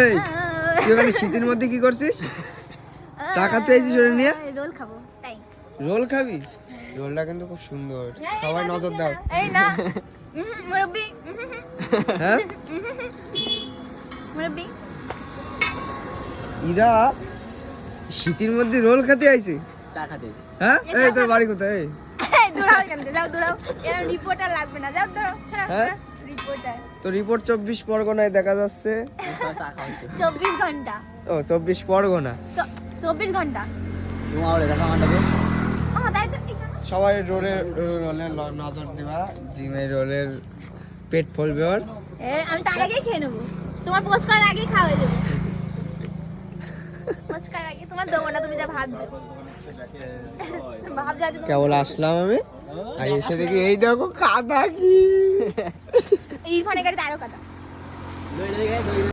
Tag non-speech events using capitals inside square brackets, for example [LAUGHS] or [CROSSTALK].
এই তুই ওখানে শীতের মধ্যে কি করছিস? চা খাতে আইছিস ওটা নিয়ে? রোল খাব তাই। রোল খাবি? রোলটা কিন্তু খুব সুন্দর। সবাই নজর দাও। এই না। মুরব্বি হ্যাঁ? মুরব্বি। ইরা শীতের মধ্যে রোল খেতে আইছে? চা খাতে হ্যাঁ? এই তোর বাড়ি কোথায়? এই? দৌড়াও থেকে, যাও দৌড়াও। রিপোর্টার লাগবে না যাও দৌড়াও। হ্যাঁ? তো রিপোর্ট চব্বিশ পরগনায় দেখা যাচ্ছে। চব্বিশ ঘণ্টা। ও চব্বিশ পরগনা। চব্বিশ ঘণ্টা। সবাই রোলের রোলের নজর দেওয়া জিমে রোলের পেট ফলবে ওর। আমি তার আগেই খেয়ে নেব। তোমার পোস্ট করার দেবো। আগে তোমার দেবো কেবল আসলাম আমি। আর এসে দেখি এই দেখো কাদা কি? [LAUGHS] ইরফানের গাড়িতে আরও কথা।